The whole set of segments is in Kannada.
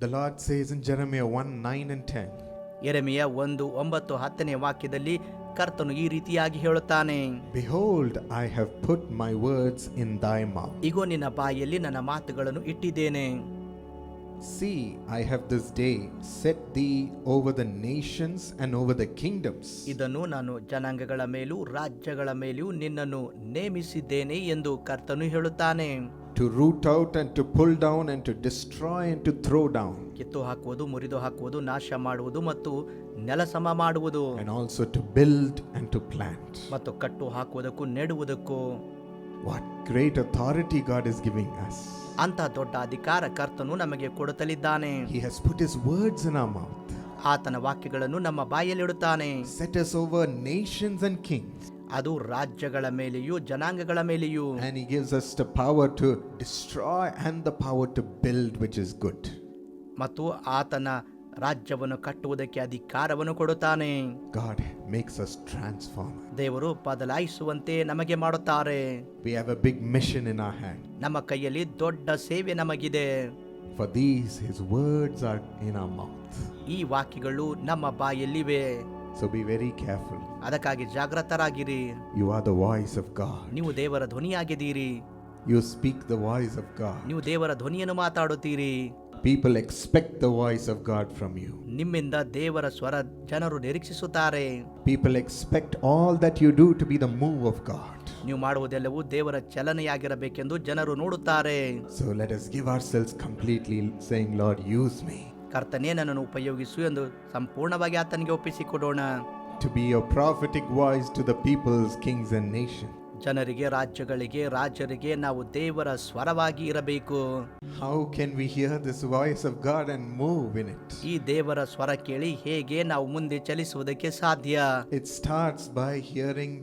The Lord says in Jeremiah 1 9 and 10, ಎರೆಮೆಯ ಒಂದು ಒಂಬತ್ತು ಹತ್ತನೇ ವಾಕ್ಯದಲ್ಲಿ ಕರ್ತನು ಈ ರೀತಿಯಾಗಿ ಹೇಳುತ್ತಾನೆ Behold, I have put my words in thy mouth. ಇಗೋ ನಿನ್ನ ಬಾಯಲ್ಲಿ ನನ್ನ ಮಾತುಗಳನ್ನು ಇಟ್ಟಿದ್ದೇನೆ See, I have this day set thee over the nations and over the kingdoms. ಇದನ್ನು ನಾನು ಜನಾಂಗಗಳ ಮೇಲೂ ರಾಜ್ಯಗಳ ಮೇಲೂ ನಿನ್ನನ್ನು ನೇಮಿಸಿದ್ದೇನೆ ಎಂದು ಕರ್ತನು ಹೇಳುತ್ತಾನೆ to root out and to pull down and to destroy and to throw down, ಕಿತ್ತು ಹಾಕುವುದು ಮುರಿದು ಹಾಕುವುದು ನಾಶ ಮಾಡುವುದು ಮತ್ತು ನೆಲಸಮ ಮಾಡುವುದು and also to build and to plant. ಮತ್ತು ಕಟ್ಟು ಹಾಕುವುದಕ್ಕೂ ನೆಡುವುದಕ್ಕೂ What great authority God is giving us! ಅಂತ ದೊಡ್ಡ ಅಧಿಕಾರ ಕರ್ತನು ನಮಗೆ ಕೊಡುತ್ತಲಿದ್ದಾನೆ He has put His words in our mouth, ಆತನ ವಾಕ್ಯಗಳನ್ನು ನಮ್ಮ ಬಾಯಲ್ಲಿಡುತ್ತಾನೆ set us over nations and kings, ಅದು ರಾಜ್ಯಗಳ ಮೇಲೆಯೂ ಜನಾಂಗಗಳ ಮೇಲೆಯೂ and He gives us the power to destroy and the power to build, which is good. ಮತ್ತು ಆತನ ರಾಜ್ಯವನ್ನು ಕಟ್ಟುವುದಕ್ಕೆ ಅಧಿಕಾರವನ್ನು ಕೊಡುತ್ತಾನೆ God makes us transform. ದೇವರು ಬದಲಾಯಿಸುವಂತೆ ನಮಗೆ ಮಾಡುತ್ತಾರೆ We have a big mission in our hand. ನಮ್ಮ ಕೈಯಲ್ಲಿ ದೊಡ್ಡ ಸೇವೆ ನಮಗಿದೆ For these, His words are in our mouth. ಈ ವಾಕ್ಯಗಳು ನಮ್ಮ ಬಾಯಲ್ಲಿವೆ So be very careful. ಅದಕ್ಕಾಗಿ ಜಾಗೃತರಾಗಿರಿ You are the voice of God. ನೀವು ದೇವರ ಧ್ವನಿಯಾಗಿದ್ದೀರಿ You speak the voice of God. ನೀವು ದೇವರ ಧ್ವನಿಯನ್ನು ಮಾತಾಡುತ್ತೀರಿ People expect the voice of God from you. ನಿಮ್ಮಿಂದ ದೇವರ ಸ್ವರ ಜನರು ನಿರೀಕ್ಷಿಸುತ್ತಾರೆ People expect all that you do to be the move of God. ನೀವು ಮಾಡುವುದೆಲ್ಲವೂ ದೇವರ ಚಲನೆಯಾಗಿರಬೇಕೆಂದು ಜನರು ನೋಡುತ್ತಾರೆ So let us give ourselves completely, saying, Lord, use me ಕರ್ತನೇ ನನ್ನನ್ನು ಉಪಯೋಗಿಸು ಎಂದು ಸಂಪೂರ್ಣವಾಗಿ ಆತನಿಗೆ ಒಪ್ಪಿಸಿಕೊಡೋಣ to be your prophetic voice to the peoples, kings, and nations. ಜನರಿಗೆ ರಾಜ್ಯಗಳಿಗೆ ರಾಜರಿಗೆ ನಾವು ದೇವರ ಸ್ವರವಾಗಿ ಇರಬೇಕು How can we hear this voice of God and move in it? ಈ ದೇವರ ಸ್ವರ ಕೇಳಿ ಹೇಗೆ ನಾವು ಮುಂದೆ ಚಲಿಸುವುದಕ್ಕೆ ಸಾಧ್ಯ It starts by hearing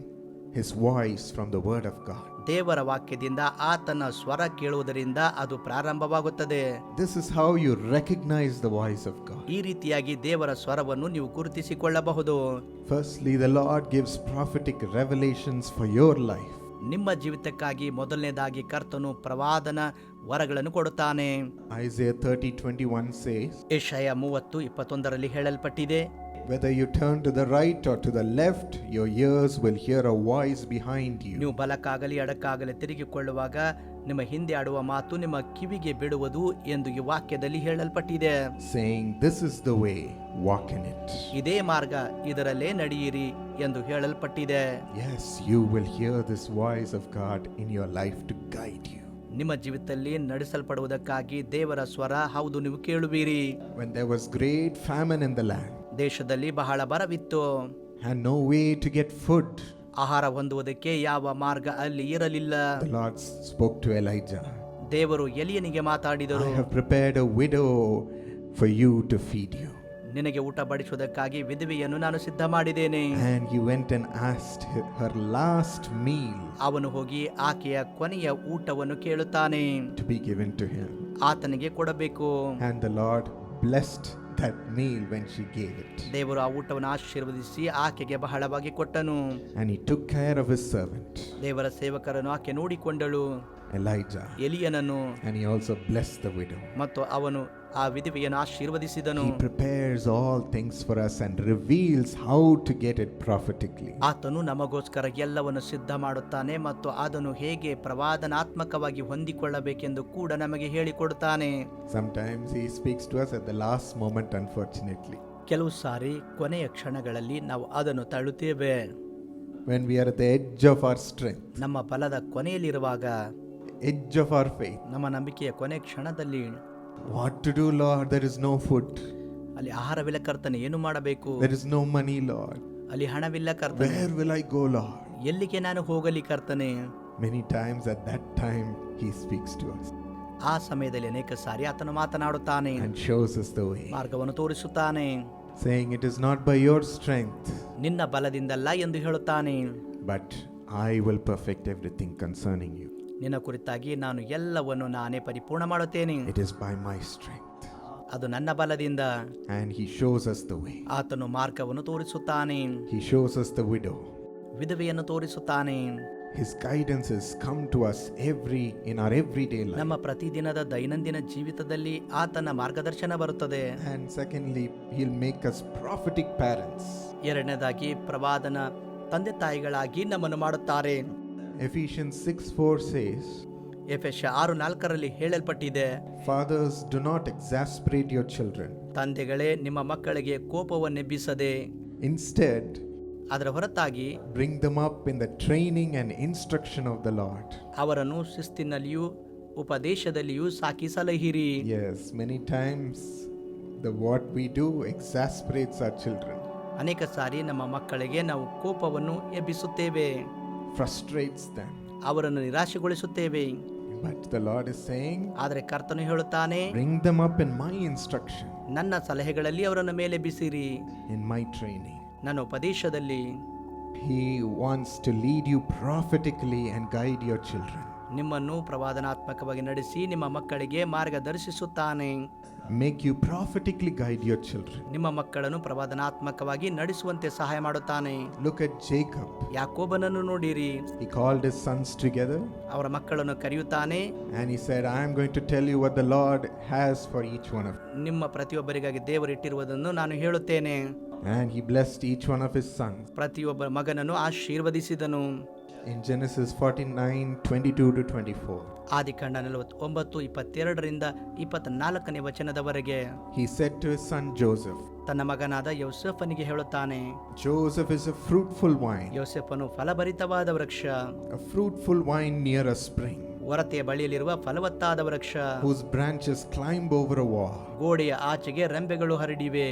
His voice from the Word of God. ದೇವರ ವಾಕ್ಯದಿಂದ ಆತನ ಸ್ವರ ಕೇಳುವುದರಿಂದ ಅದು ಪ್ರಾರಂಭವಾಗುತ್ತದೆ This is how you recognize the voice of God. ಈ ರೀತಿಯಾಗಿ ದೇವರ ಸ್ವರವನ್ನು ನೀವು ಗುರುತಿಸಿಕೊಳ್ಳಬಹುದು firstly the Lord gives prophetic revelations for your life. ನಿಮ್ಮ ಜೀವಿತಕ್ಕಾಗಿ ಮೊದಲನೇದಾಗಿ ಕರ್ತನು ಪ್ರವಾದನ ವರಗಳನ್ನು ಕೊಡುತ್ತಾನೆ. Isaiah 30 21 says, ಏಷಯ ಮೂವತ್ತು ಇಪ್ಪತ್ತೊಂದರಲ್ಲಿ ಹೇಳಲ್ಪಟ್ಟಿದೆ. Whether you turn to the right or to the left, your ears will hear a voice behind you, ನೀವು ಬಲಕ್ಕಾಗಲಿ ಎಡಕ್ಕಾಗಲಿ ತಿರುಗಿಕೊಳ್ಳುವಾಗ ನಿಮ್ಮ ಹಿಂದೆ ಆಡುವ ಮಾತು ನಿಮ್ಮ ಕಿವಿಗೆ ಬಿಡುವುದು ಎಂದು ಈ ವಾಕ್ಯದಲ್ಲಿ ಹೇಳಲ್ಪಟ್ಟಿದೆ. Saying, This is the way, walk in it. ಇದೇ ಮಾರ್ಗ ಇದರಲ್ಲೇ ನಡೆಯಿರಿ. ಎಂದು ಹೇಳಲ್ಪಟ್ಟಿದೆ Yes, you will hear this voice of God in your life to guide you. ನಿಮ್ಮ ಜೀವಿತದಲ್ಲಿ ನಡೆಸಲ್ಪಡುವುದಕ್ಕಾಗಿ ದೇವರ ಸ್ವರ ಹೌದು ನೀವು ಕೇಳುವಿರಿ When there was great famine in the land ದೇಶದಲ್ಲಿ ಬಹಳ ಬರವಿತ್ತು and no way to get food, ಆಹಾರ ಹೊಂದುವುದಕ್ಕೆ ಯಾವ ಮಾರ್ಗ ಅಲ್ಲಿ ಇರಲಿಲ್ಲ the Lord spoke to Elijah. ದೇವರು ಎಲಿಯನಿಗೆ ಮಾತಾಡಿದರು I have prepared a widow for you to feed you. ನಿನಗೆ ಊಟ ಬಡಿಸುವುದಕ್ಕಾಗಿ ವಿಧವೆಯನ್ನು ನಾನು ಸಿದ್ಧ ಮಾಡಿದ್ದೇನೆ And he went and asked her her last meal ಅವನು ಹೋಗಿ ಆಕೆಯ ಕೊನೆಯ ಊಟವನ್ನು ಕೇಳುತ್ತಾನೆ to be given to him. ಆತನಿಗೆ ಕೊಡಬೇಕು And the Lord blessed that meal when she gave it. ದೇವರು ಆ ಊಟವನ್ನು ಆಶೀರ್ವದಿಸಿ ಆಕೆಗೆ ಬಹಳವಾಗಿ ಕೊಟ್ಟನು And he took care of his servant, ದೇವರ ಸೇವಕರನ್ನು ಆಕೆ ನೋಡಿಕೊಂಡಳು Elijah. ಎಲಿಯನನ್ನು And he also blessed the widow. ಮತ್ತು ಅವನು ಆ ವಿಧವೆಯನ್ನು ಆಶೀರ್ವದಿಸಿದನು He prepares all things for us and reveals how to get it prophetically. ಆತನು ನಮಗೋಸ್ಕರ ಎಲ್ಲವನ್ನು ಸಿದ್ಧ ಮಾಡುತ್ತಾನೆ ಮತ್ತು ಅದನ್ನು ಹೇಗೆ ಪ್ರವಾದನಾತ್ಮಕವಾಗಿ ಹೊಂದಿಕೊಳ್ಳಬೇಕೆಂದು ಕೂಡ ನಮಗೆ ಹೇಳಿಕೊಡುತ್ತಾನೆ Sometimes he speaks to us at the last moment, unfortunately. ಕೆಲವು ಸಾರಿ ಕೊನೆಯ ಕ್ಷಣಗಳಲ್ಲಿ ನಾವು ಅದನ್ನು ತಳ್ಳುತ್ತೇವೆ When we are at the edge of our strength, ನಮ್ಮ ಬಲದ ಕೊನೆಯಲ್ಲಿರುವಾಗ edge of our faith. ನಮ್ಮ ನಂಬಿಕೆಯ ಕೊನೆ ಕ್ಷಣದಲ್ಲಿ What to do, Lord? There is no food. ಅಲ್ಲಿ ಆಹಾರವಿಲ್ಲ ಕರ್ತನೆ ಏನು ಮಾಡಬೇಕು There is no money, Lord. ಅಲ್ಲಿ ಹಣವಿಲ್ಲ ಕರ್ತನೆ Where will I go, Lord? ಎಲ್ಲಿಗೆ ನಾನು ಹೋಗಲಿ ಕರ್ತನೆ Many times at that time, He speaks to us ಆ ಸಮಯದಲ್ಲಿ ಅನೇಕ ಸಾರಿ ಆತನು ಮಾತನಾಡುತ್ತಾನೆ and shows us the way, ಮಾರ್ಗವನ್ನು ತೋರಿಸುತ್ತಾನೆ saying, It is not by your strength, ನಿನ್ನ ಬಲದಿಂದಲ್ಲ ಎಂದು ಹೇಳುತ್ತಾನೆ but I will perfect everything concerning you. ನಿನ್ನ ಕುರಿತಾಗಿ ನಾನು ಎಲ್ಲವನ್ನು ನಾನೇ ಪರಿಪೂರ್ಣ ಮಾಡುತ್ತೇನೆ it is by my strength. ಅದು ನನ್ನ ಬಲದಿಂದ and He shows us the way. ಆತನು ಮಾರ್ಗವನ್ನು ತೋರಿಸುತ್ತಾನೆ He shows us the widow. ವಿಧವೆಯನ್ನು ತೋರಿಸುತ್ತಾನೆ His guidances come to us every in our everyday life. ನಮ್ಮ ಪ್ರತಿದಿನದ ದೈನಂದಿನ ಜೀವಿತದಲ್ಲಿ ಆತನ ಮಾರ್ಗದರ್ಶನ ಬರುತ್ತದೆ And secondly, He'll make us prophetic parents. ಎರಡನೇದಾಗಿ ಪ್ರವಾದನ ತಂದೆ ತಾಯಿಗಳಾಗಿ ನಮ್ಮನ್ನು ಮಾಡುತ್ತಾರೆ Ephesians 6 4 says, ಎಫೆಶ ಆರು ನಾಲ್ಕರಲ್ಲಿ ಹೇಳಲ್ಪಟ್ಟಿದೆ Fathers, do not exasperate your children. ತಂದೆಗಳೇ ನಿಮ್ಮ ಮಕ್ಕಳಿಗೆ ಕೋಪವನ್ನೆಬ್ಬಿಸದೆ Instead, ಅದರ ಹೊರತಾಗಿ bring them up in the training and instruction of the Lord. ಅವರನ್ನು ಶಿಸ್ತಿನಲ್ಲಿಯೂ ಉಪದೇಶದಲ್ಲಿಯೂ ಸಾಕಿ ಸಲಹಿರಿ Yes, many times the what we do exasperates our children, ಅನೇಕ ಸಾರಿ ನಮ್ಮ ಮಕ್ಕಳಿಗೆ ನಾವು ಕೋಪವನ್ನು ಎಬ್ಬಿಸುತ್ತೇವೆ frustrates them. ಅವರನ್ನು ನಿರಾಶೆಗೊಳಿಸುತ್ತೇವೆ But the Lord is saying, ಆದರೆ ಕರ್ತನು ಹೇಳುತ್ತಾನೆ bring them up in my instruction, ನನ್ನ ಸಲಹೆಗಳಲ್ಲಿ ಅವರನ್ನು ಮೇಲೆ ಬಿಸಿರಿ in my training. ನನ್ನ ಉಪದೇಶದಲ್ಲಿ He wants to lead you prophetically and guide your children. ನಿಮ್ಮನ್ನು ಪ್ರವಾದನಾತ್ಮಕವಾಗಿ ನಡೆಸಿ ನಿಮ್ಮ ಮಕ್ಕಳಿಗೆ ಮಾರ್ಗದರ್ಶಿಸುತ್ತಾನೆ Make you prophetically guide your children. ನಿಮ್ಮ ಮಕ್ಕಳನ್ನು ಪ್ರವಾದನಾತ್ಮಕವಾಗಿ ನಡೆಸುವಂತೆ ಸಹಾಯ ಮಾಡುತ್ತಾನೆ Look at Jacob. ಯಾಕೋಬನನ್ನು ನೋಡಿರಿ He called his sons together ಅವರ ಮಕ್ಕಳನ್ನು ಕರೆಯುತ್ತಾನೆ and he said, I am going to tell you what the Lord has for each one of you. ನಿಮ್ಮ ಪ್ರತಿಯೊಬ್ಬರಿಗಾಗಿ ದೇವರಿಟ್ಟಿರುವುದನ್ನು ನಾನು ಹೇಳುತ್ತೇನೆ And he blessed each one of his sons. ಪ್ರತಿಯೊಬ್ಬ ಮಗನನ್ನು ಆಶೀರ್ವದಿಸಿದನು In Genesis 49 22 to 24, ಆದಿಕಾಂಡ ನಲವತ್ತೊಂಬತ್ತು ಇಪ್ಪತ್ತೆರಡರಿಂದ ಇಪ್ಪತ್ನಾಲ್ಕನೇ ವಚನದವರೆಗೆ he said to his son Joseph, ತನ್ನ ಮಗನಾದ ಯೋಸೆಫನಿಗೆ ಹೇಳುತ್ತಾನೆ Joseph is a fruitful vine, ಯೋಸೆಫನು ಫಲಭರಿತವಾದ ವೃಕ್ಷ a fruitful vine near a spring, ಹೊರತೆಯ ಬಳಿಯಲ್ಲಿರುವ ಫಲವತ್ತಾದ ವೃಕ್ಷ whose branches climb over a wall. ಗೋಡೆಯ ಆಚೆಗೆ ರೆಂಬೆಗಳು ಹರಡಿವೆ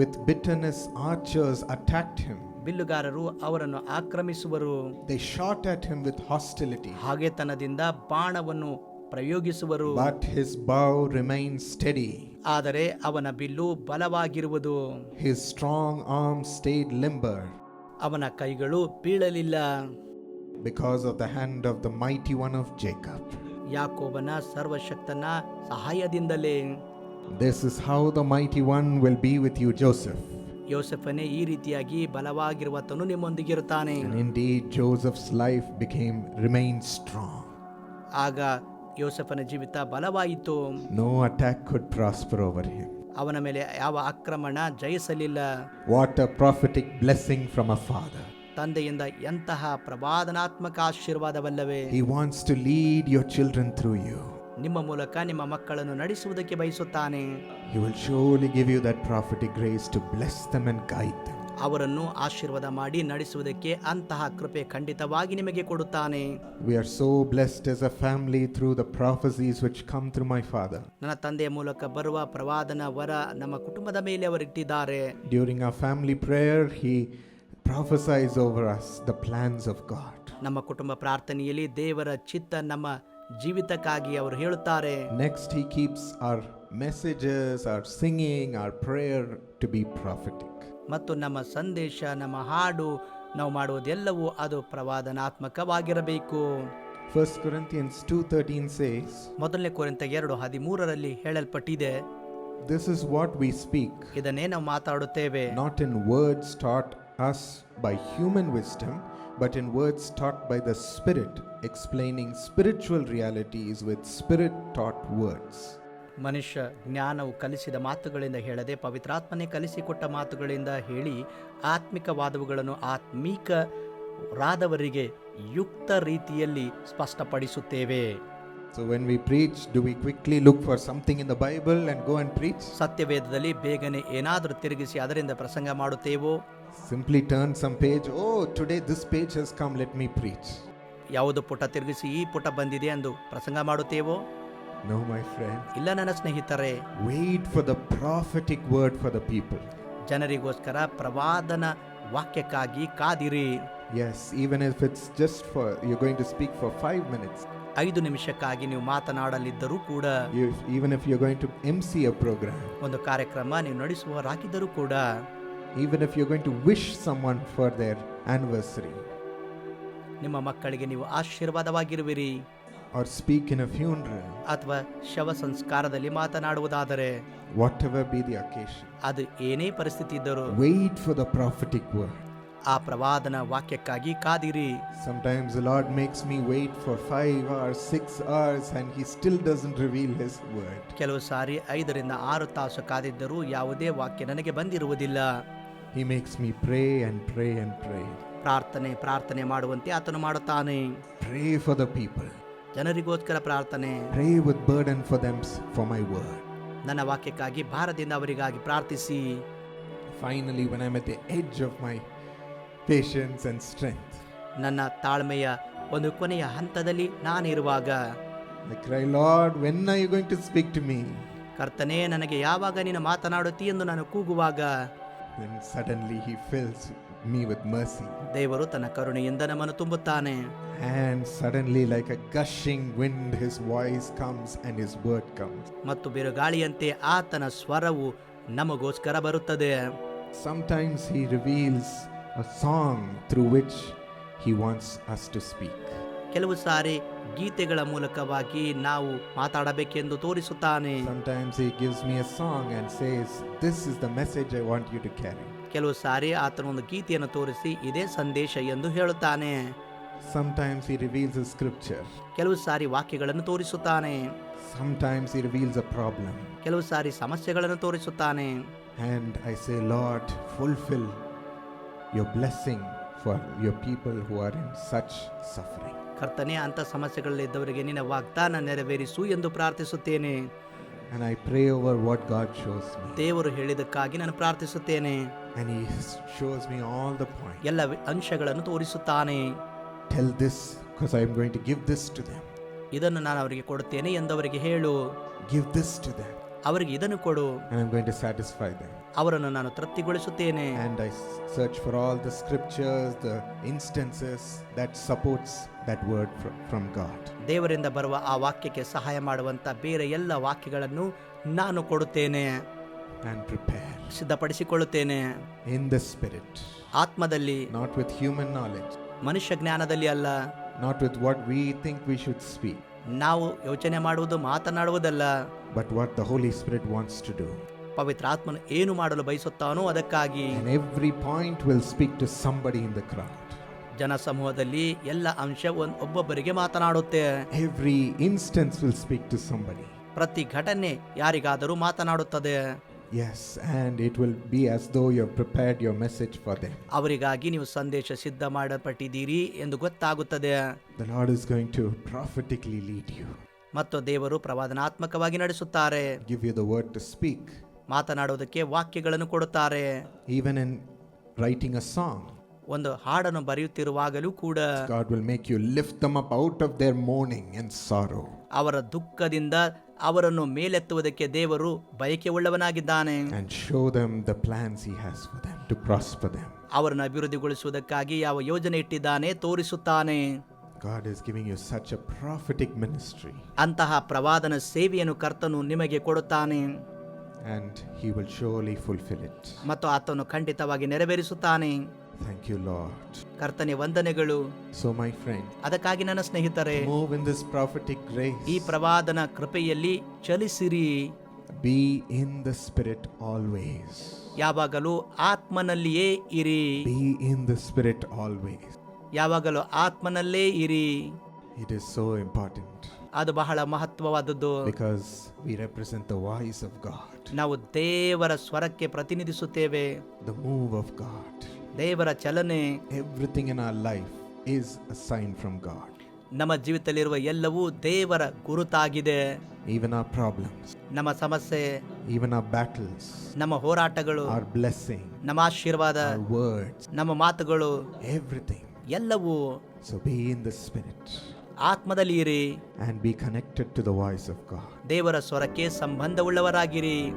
With bitterness, archers attacked him. ಬಿಲ್ಲುಗಾರರು ಅವರನ್ನು ಆಕ್ರಮಿಸುವರು They shot at him with hostility. ಹಾಗೆತನದಿಂದ ಬಾಣವನ್ನು ಪ್ರಯೋಗಿಸುವರು But his bow remained steady. ಆದರೆ ಅವನ ಬಿಲ್ಲು ಬಲವಾಗಿರುವುದು His strong arm stayed limber ಅವನ ಕೈಗಳು ಬೀಳಲಿಲ್ಲ because of the hand of the mighty one of Jacob. ಯಾಕೋಬನ ಸರ್ವಶಕ್ತನ ಸಹಾಯದಿಂದಲೇ This is how the mighty one will be with you, Joseph. ಯೋಸೆಫನೇ ಈ ರೀತಿಯಾಗಿ ಬಲವಾಗಿರುವತನು ನಿಮ್ಮೊಂದಿಗಿರುತ್ತಾನೆ And indeed, Joseph's life became remained strong. ಆಗ ಯೋಸೆಫನ ಜೀವಿತ ಬಲವಾಯಿತು No attack could prosper over him. ಅವನ ಮೇಲೆ ಯಾವ ಆಕ್ರಮಣ ಜಯಿಸಲಿಲ್ಲ What a prophetic blessing from a father. ತಂದೆಯಿಂದ ಎಂತಹ ಪ್ರವಾದನಾತ್ಮಕ ಆಶೀರ್ವಾದವಲ್ಲವೇ He wants to lead your children through you. ನಿಮ್ಮ ಮೂಲಕ ನಿಮ್ಮ ಮಕ್ಕಳನ್ನು ನಡೆಸುವುದಕ್ಕೆ ಬಯಸುತ್ತಾನೆ He will surely give you that prophetic grace to bless them and guide them. ಅವರನ್ನು ಆಶೀರ್ವಾದ ಮಾಡಿ ನಡೆಸುವುದಕ್ಕೆ ಅಂತಹ ಕೃಪೆ ಖಂಡಿತವಾಗಿ ನಿಮಗೆ ಕೊಡುತ್ತಾನೆ. We are blessed family the which come my father ನನ್ನ ತಂದೆಯ ಮೂಲಕ ಬರುವ ಪ್ರವಾದನ ವರ ನಮ್ಮ ಕುಟುಂಬದ ಮೇಲೆ ಅವರು ಇಟ್ಟಿದ್ದಾರೆ during a family prayer he prophesies over us the plans of God ನಮ್ಮ ಕುಟುಂಬ ಪ್ರಾರ್ಥನೆಯಲ್ಲಿ ದೇವರ ಚಿತ್ತ ನಮ್ಮ ಜೀವಿತಕ್ಕಾಗಿ ಅವರು ಹೇಳುತ್ತಾರೆ. Next he keeps our messages our singing our prayer to be prophet ಮತ್ತು ನಮ್ಮ ಸಂದೇಶ ನಮ್ಮ ಹಾಡು ನಾವು ಮಾಡುವುದೆಲ್ಲವೂ ಅದು ಪ್ರವಾದನಾತ್ಮಕವಾಗಿರಬೇಕು 1 Corinthians 2:13 ಸೇಸ್ ಮೊದಲನೇ ಕೋರಿಂತ ಎರಡು ಹದಿಮೂರರಲ್ಲಿ ಹೇಳಲ್ಪಟ್ಟಿದೆ "This is what we speak, ಇದನ್ನೇ ನಾವು ಮಾತಾಡುತ್ತೇವೆ not in words taught us by human wisdom, but in words taught by the Spirit, explaining spiritual realities with spirit-taught words." ಮನುಷ್ಯ ಜ್ಞಾನವು ಕಲಿಸಿದ ಮಾತುಗಳಿಂದ ಹೇಳದೆ ಪವಿತ್ರಾತ್ಮನೆ ಕಲಿಸಿಕೊಟ್ಟ ಮಾತುಗಳಿಂದ ಹೇಳಿ ಆತ್ಮಿಕ ವಾದವುಗಳನ್ನು ಆತ್ಮೀಕರಾದವರಿಗೆ ಯುಕ್ತ ರೀತಿಯಲ್ಲಿ ಸ್ಪಷ್ಟಪಡಿಸುತ್ತೇವೆ so when we preach, do we quickly look for something in the Bible and go and preach? ಸತ್ಯವೇದದಲ್ಲಿ ಬೇಗನೆ ಏನಾದರೂ ತಿರುಗಿಸಿ ಅದರಿಂದ ಪ್ರಸಂಗ ಮಾಡುತ್ತೇವೋ Simply turn some page. Oh, today this page has come, let me preach. ಯಾವುದು ಪುಟ ತಿರುಗಿಸಿ ಈ ಪುಟ ಬಂದಿದೆ ಎಂದು ಪ್ರಸಂಗ ಮಾಡುತ್ತೇವೋ No, my friend. ಇಲ್ಲ ನನ್ನ ಸ್ನೇಹಿತರೆ Wait for the prophetic word for the people. ಜನರಿಗೋಸ್ಕರ ಪ್ರವಾದನ ವಾಕ್ಯಕ್ಕಾಗಿ ಕಾದಿರಿ Yes, even if it's just for, you're going to speak for five minutes, ಐದು ನಿಮಿಷಕ್ಕಾಗಿ ನೀವು ಮಾತನಾಡಲಿದ್ದರೂ ಕೂಡ you, even if you're going to MC a program, ಒಂದು ಕಾರ್ಯಕ್ರಮ ನೀವು ನಡೆಸುವರಾಗಿದ್ದರೂ ಕೂಡ even if you're going to wish someone for their anniversary ನಿಮ್ಮ ಮಕ್ಕಳಿಗೆ ನೀವು ಆಶೀರ್ವಾದವಾಗಿರುವಿರಿ or speak in a funeral, ಅಥವಾ ಶವ ಸಂಸ್ಕಾರದಲ್ಲಿ ಮಾತನಾಡುವುದಾದರೆ whatever be the occasion, ಅದು ಏನೇ ಪರಿಸ್ಥಿತಿ ಇದ್ದರೂ wait for the prophetic word. ಆ ಪ್ರವಾದನ ವಾಕ್ಯಕ್ಕಾಗಿ ಕಾದಿರಿ Sometimes the Lord makes me wait for five hours, six hours, and He still doesn't reveal His word. ಕೆಲವು ಸಾರಿ ಐದರಿಂದ ಆರು ತಾಸು ಕಾದಿದ್ದರೂ ಯಾವುದೇ ವಾಕ್ಯ ನನಗೆ ಬಂದಿರುವುದಿಲ್ಲ He makes me pray and pray and pray. ಪ್ರಾರ್ಥನೆ ಪ್ರಾರ್ಥನೆ ಮಾಡುವಂತೆ ಆತನು ಮಾಡುತ್ತಾನೆ Pray for the people. ಜನರಿಗೋಸ್ಕರ ಪ್ರಾರ್ಥನೆ. Pray with burden for them for my word ನನ್ನ ವಾಕ್ಯಕ್ಕಾಗಿ ಭಾರದಿಂದ ಅವರಿಗಾಗಿ ಪ್ರಾರ್ಥಿಸಿ. Finally when I met the edge of my patience and strength ನನ್ನ ತಾಳ್ಮೆಯ ಒಂದು ಕೊನೆಯ ಹಂತದಲ್ಲಿ ನಾನು ಇರುವಾಗ we cry Lord when are you going to speak to me? ಕರ್ತನೇ ನನಗೆ ಯಾವಾಗ ನೀನು ಮಾತನಾಡುತ್ತೀ? ಎಂದು ನಾನು ಕೂಗುವಾಗ then suddenly he fills me with mercy. ದೇವರು ತನ್ನ ಕರುಣೆಯಿಂದ ನಮ್ಮನ್ನು ತುಂಬುತ್ತಾನೆ And suddenly, like a gushing wind, His voice comes and His word comes. ಮತ್ತು ಬಿರುಗಾಳಿಯಂತೆ ಆತನ ಸ್ವರವು ನಮಗೋಸ್ಕರ ಬರುತ್ತದೆ Sometimes He reveals a song through which He wants us to speak. ಕೆಲವು ಸಾರಿ ಗೀತೆಗಳ ಮೂಲಕವಾಗಿ ನಾವು ಮಾತಾಡಬೇಕೆಂದು ತೋರಿಸುತ್ತಾನೆ Sometimes He gives me a song and says, This is the message I want you to carry. ಕೆಲವು ಸಾರಿ ಆತನ ಒಂದು ಗೀತೆಯನ್ನು ತೋರಿಸಿ ಇದೇ ಸಂದೇಶ ಎಂದು ಹೇಳುತ್ತಾನೆ Sometimes He reveals a scripture. ಕೆಲವು ಸಾರಿ ವಾಕ್ಯಗಳನ್ನು ತೋರಿಸುತ್ತಾನೆ Sometimes He reveals a problem. ಕೆಲವು ಸಾರಿ ಸಮಸ್ಯೆಗಳನ್ನು ತೋರಿಸುತ್ತಾನೆ And I say, Lord, fulfill your blessing for your people who are in such suffering. ಕರ್ತನೆ ಅಂತ ಸಮಸ್ಯೆಗಳಲ್ಲಿದ್ದವರಿಗೆ ನಿನ್ನ ವಾಗ್ದಾನ ನೆರವೇರಿಸು ಎಂದು ಪ್ರಾರ್ಥಿಸುತ್ತೇನೆ And I pray over what God shows me. ದೇವರು ಹೇಳಿದಕ್ಕಾಗಿ ನಾನು ಪ್ರಾರ್ಥಿಸುತ್ತೇನೆ And He s- shows me all the points. ಎಲ್ಲ ವಿ- ಅಂಶಗಳನ್ನು ತೋರಿಸುತ್ತಾನೆ Tell this because I'm going to give this to them. ಇದನ್ನು ನಾನು ಅವರಿಗೆ ಕೊಡುತ್ತೇನೆ ಎಂದವರಿಗೆ ಹೇಳು Give this to them. ಅವರಿಗೆ ಇದನ್ನು ಕೊಡು And I'm going to satisfy them. ಅವರನ್ನು ನಾನು ತೃಪ್ತಿಗೊಳಿಸುತ್ತೇನೆ And I search search for all the scriptures, the instances that supports that word fr- from God. ದೇವರಿಂದ ಬರುವ ಆ ವಾಕ್ಯಕ್ಕೆ ಸಹಾಯ ಮಾಡುವಂತ ಬೇರೆ ಎಲ್ಲ ವಾಕ್ಯಗಳನ್ನು ನಾನು ಕೊಡುತ್ತೇನೆ And prepare ಸಿದ್ಧಪಡಿಸಿಕೊಳ್ಳುತ್ತೇನೆ in the spirit, ಆತ್ಮದಲ್ಲಿ not with human knowledge, ಮನುಷ್ಯ ಜ್ಞಾನದಲ್ಲಿ ಅಲ್ಲ not with what we think we should speak, ನಾವು ಯೋಚನೆ ಮಾಡುವುದು ಮಾತನಾಡುವುದಲ್ಲ but what the Holy Spirit wants to do. ಪವಿತ್ರ ಆತ್ಮನ ಏನು ಮಾಡಲು ಬಯಸುತ್ತಾನೋ ಅದಕ್ಕಾಗಿ every point will speak to somebody in the ಜನ ಜನಸಮೂಹದಲ್ಲಿ ಎಲ್ಲ ಅಂಶ ಒಬ್ಬೊಬ್ಬರಿಗೆ ಮಾತನಾಡುತ್ತೆ. Every instance will speak to somebody ಪ್ರತಿ ಘಟನೆ ಯಾರಿಗಾದರೂ ಮಾತನಾಡುತ್ತದೆ. As and it will be as you you prepared your message for them. ಅವರಿಗಾಗಿ ನೀವು ಸಂದೇಶ ಸಿದ್ಧ ಮಾಡಲ್ಪಟ್ಟಿದ್ದೀರಿ ಎಂದು ಗೊತ್ತಾಗುತ್ತದೆ. The Lord is going to prophetically lead you ಮತ್ತು ದೇವರು ಪ್ರವಾದನಾತ್ಮಕವಾಗಿ ನಡೆಸುತ್ತಾರೆ. Give you the word to speak ಮಾತನಾಡುವುದಕ್ಕೆ ವಾಕ್ಯಗಳನ್ನು ಕೊಡುತ್ತಾರೆ. Even in writing a song ಒಂದು ಹಾಡನ್ನು ಬರೆಯುತ್ತಿರುವಾಗಲೂ ಕೂಡ God will make you lift them up out of their mourning and sorrow ಅವರ ದುಃಖದಿಂದ ಅವರನ್ನು ಮೇಲೆತ್ತುವುದಕ್ಕೆ ದೇವರು ಬಯಕೆ ಉಳ್ಳವನಾಗಿದ್ದಾನೆ and show them the plans he has for them to prosper them ಅವರನ್ನು ಅಭಿವೃದ್ಧಿಗೊಳಿಸುವುದಕ್ಕಾಗಿ ಯಾವ ಯೋಜನೆ ಇಟ್ಟಿದ್ದಾನೆ ತೋರಿಸುತ್ತಾನೆ. God is giving you such a prophetic ministry. ಅಂತಹ ಪ್ರವಾದನ ಸೇವೆಯನ್ನು ಕರ್ತನು ನಿಮಗೆ ಕೊಡುತ್ತಾನೆ. and He will surely fulfill it. ಮತ್ತು ಆತನು ಖಂಡಿತವಾಗಿ ನೆರವೇರಿಸುತ್ತಾನೆ Thank you, Lord. ಕರ್ತನೆ ವಂದನೆಗಳು So, my friend, ಅದಕ್ಕಾಗಿ ನನ್ನ ಸ್ನೇಹಿತರೆ move in this prophetic ಈ grace. ಪ್ರವಾದನ ಕೃಪೆಯಲ್ಲಿ ಚಲಿಸಿರಿ Be in the Spirit always. ಯಾವಾಗಲೂ ಆತ್ಮನಲ್ಲಿಯೇ ಇರಿ Be in the Spirit always. ಯಾವಾಗಲೂ ಆತ್ಮನಲ್ಲೇ ಇರಿ It is so important ಅದು ಬಹಳ ಮಹತ್ವವಾದದ್ದು. Because we represent the voice of God, ನಾವು ದೇವರ ಸ್ವರಕ್ಕೆ ಪ್ರತಿನಿಧಿಸುತ್ತೇವೆ. The move of God. ದೇವರ ಚಲನೆ. Everything in our life is a sign from God. ನಮ್ಮ ಜೀವಿತದಲ್ಲಿರುವ ಎಲ್ಲವೂ ದೇವರ ಗುರುತಾಗಿದೆ. Even our problems, ನಮ್ಮ ಸಮಸ್ಯೆ. Even our battles, ನಮ್ಮ ಹೋರಾಟಗಳು. Our blessing, ನಮ್ಮ ಆಶೀರ್ವಾದ. Our words, ನಮ್ಮ ಮಾತುಗಳು. Everything. ಎಲ್ಲವೂ. So be in the Spirit. ಆತ್ಮದಲ್ಲಿ ಇರಿ and be connected to the voice of God ದೇವರ ಸ್ವರಕ್ಕೆ ಸಂಬಂಧವುಳ್ಳವರಾಗಿರಿ.